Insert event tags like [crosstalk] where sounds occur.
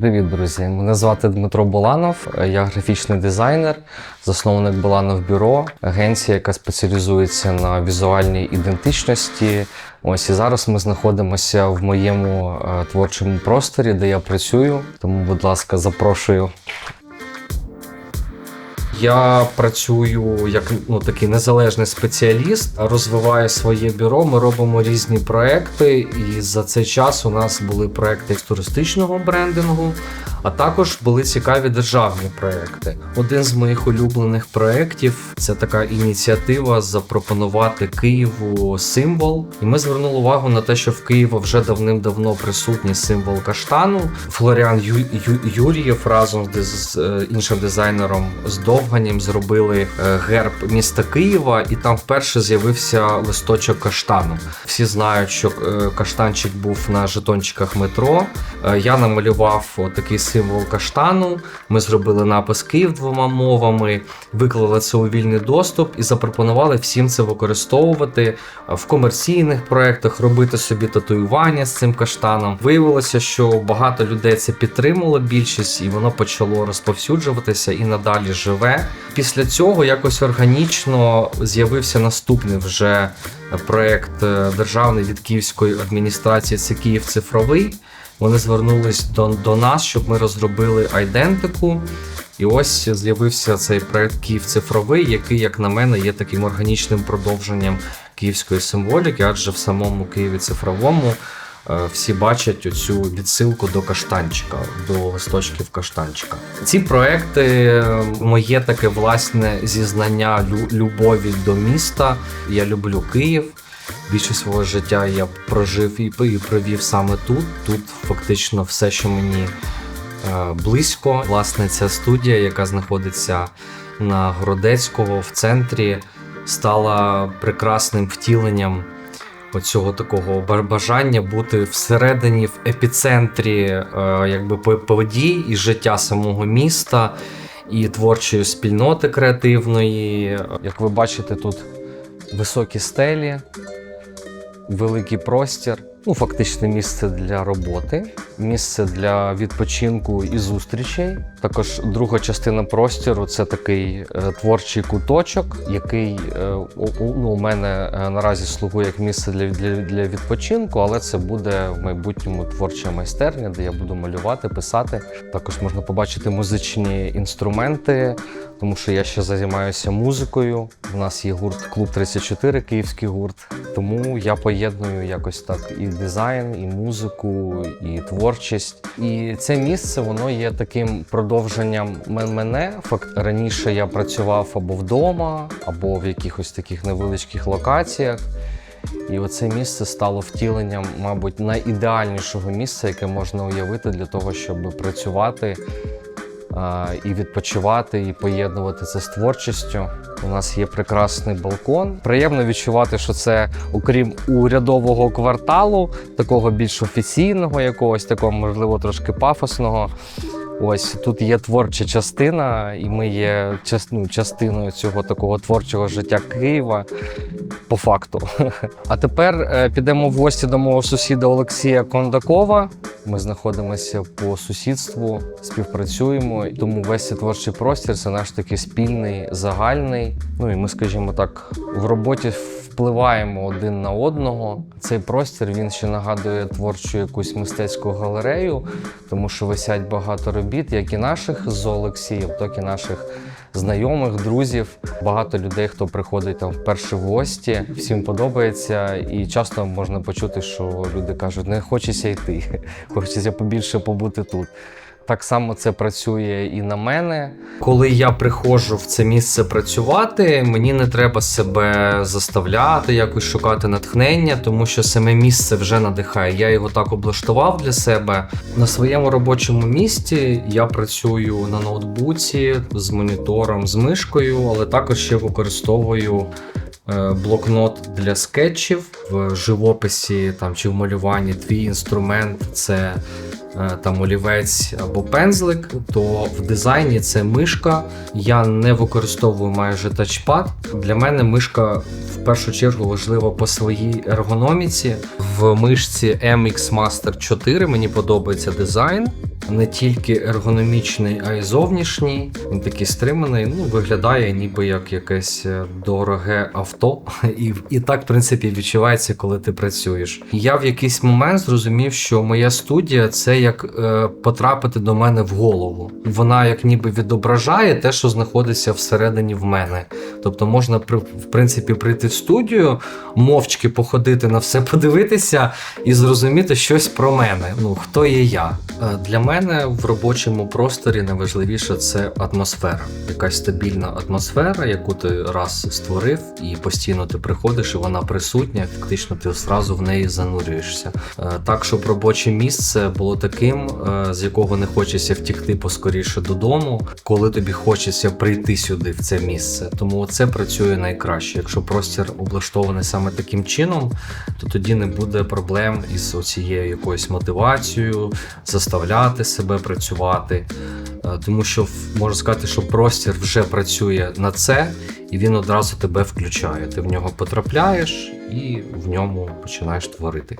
Привіт, друзі! Мене звати Дмитро Буланов. Я графічний дизайнер, засновник Буланов Бюро, агенція, яка спеціалізується на візуальній ідентичності. Ось і зараз ми знаходимося в моєму е, творчому просторі, де я працюю. Тому, будь ласка, запрошую. Я працюю як ну, такий незалежний спеціаліст, розвиваю своє бюро. Ми робимо різні проекти, і за цей час у нас були проекти з туристичного брендингу, а також були цікаві державні проекти. Один з моїх улюблених проєктів це така ініціатива запропонувати Києву символ. І ми звернули увагу на те, що в Києві вже давним-давно присутній символ каштану. Флоріан Ю- Ю- Юрієв разом з е, іншим дизайнером з Довганім зробили е, герб міста Києва, і там вперше з'явився листочок каштану. Всі знають, що е, каштанчик був на жетончиках метро. Е, Я намалював такий символ каштану. Ми зробили напис Київ двома мовами, виклали це у вільний доступ і запропонували всім це використовувати е, в комерційних проєктах, робити собі татуювання з цим каштаном. Виявилося, що багато людей це підтримало більшість, і воно почало розповсюджуватися і надалі живе. Після цього якось органічно з'явився наступний вже проєкт е, державний від Київської адміністрації. Це Київ цифровий. Вони звернулись до, до нас, щоб ми розробили айдентику. І ось з'явився цей проект Київ цифровий, який, як на мене, є таким органічним продовженням київської символіки, адже в самому Києві цифровому е, всі бачать оцю відсилку до каштанчика, до листочків каштанчика. Ці проекти е, моє таке власне зізнання лю- любові до міста. Я люблю Київ. Більшість свого життя я прожив і провів саме тут. Тут фактично все, що мені е, близько. Власне, ця студія, яка знаходиться на Городецького в центрі, стала прекрасним втіленням оцього такого бажання бути всередині, в епіцентрі е, якби подій і життя самого міста. І творчої спільноти креативної. Як ви бачите, тут високі стелі, великий простір, ну фактично місце для роботи, місце для відпочинку і зустрічей. Також друга частина простіру це такий е, творчий куточок, який е, ну, у мене е, наразі слугує як місце для, для, для відпочинку, але це буде в майбутньому творча майстерня, де я буду малювати, писати. Також можна побачити музичні інструменти, тому що я ще займаюся музикою. У нас є гурт Клуб 34, київський гурт. Тому я поєдную якось так і дизайн, і музику, і творчість. І це місце воно є таким продовженням мене. Факт раніше я працював або вдома, або в якихось таких невеличких локаціях. І оце місце стало втіленням, мабуть, найідеальнішого місця, яке можна уявити для того, щоб працювати і відпочивати, і поєднувати це з творчістю. У нас є прекрасний балкон. Приємно відчувати, що це, окрім урядового кварталу, такого більш офіційного, якогось такого, можливо, трошки пафосного. Ось тут є творча частина, і ми є ну, частиною цього такого творчого життя Києва по факту. [laughs] А тепер е, підемо в гості до мого сусіда Олексія Кондакова. Ми знаходимося по сусідству, співпрацюємо, тому весь цей творчий простір це наш такий спільний, загальний. Ну і ми, скажімо так, в роботі впливаємо один на одного. Цей простір він ще нагадує творчу якусь мистецьку галерею, тому що висять багато робіт, як і наших з Олексієм, так і наших знайомих, друзів. Багато людей, хто приходить там вперше в гості. Всім подобається, і часто можна почути, що люди кажуть, не хочеться йти, [laughs] хочеться побільше побути тут. Так само це працює і на мене. Коли я приходжу в це місце працювати, мені не треба себе заставляти, якось шукати натхнення, тому що саме місце вже надихає. Я його так облаштував для себе. На своєму робочому місці я працюю на ноутбуці з монітором, з мишкою, але також ще використовую е, блокнот для скетчів в живописі там, чи в малюванні. Твій інструмент це там олівець або пензлик, то в дизайні це мишка. Я не використовую майже тачпад. Для мене мишка в першу чергу важлива по своїй ергономіці. В мишці MX Master 4 мені подобається дизайн. Не тільки ергономічний, а й зовнішній. Він такий стриманий, ну виглядає ніби як якесь е, дороге авто, [laughs] і, і так, в принципі, відчувається, коли ти працюєш. Я в якийсь момент зрозумів, що моя студія це як е, потрапити до мене в голову. Вона як ніби відображає те, що знаходиться всередині в мене. Тобто можна при- в принципі прийти в студію, мовчки походити на все, [laughs] подивитися і зрозуміти щось про мене. Ну хто є я? Е, Для мене в робочому просторі найважливіше це атмосфера, якась стабільна атмосфера, яку ти раз створив, і постійно ти приходиш, і вона присутня. Фактично, ти одразу в неї занурюєшся. Е, Так, щоб робоче місце було таким, е, з якого не хочеться втікти поскоріше додому, коли тобі хочеться прийти сюди, в це місце. Тому це працює найкраще. Якщо простір облаштований саме таким чином, то тоді не буде проблем із оцією якоюсь мотивацією, заставляти себе працювати. Е, Тому що можна сказати, що простір вже працює на це, і він одразу тебе включає. Ти в нього потрапляєш і в ньому починаєш творити.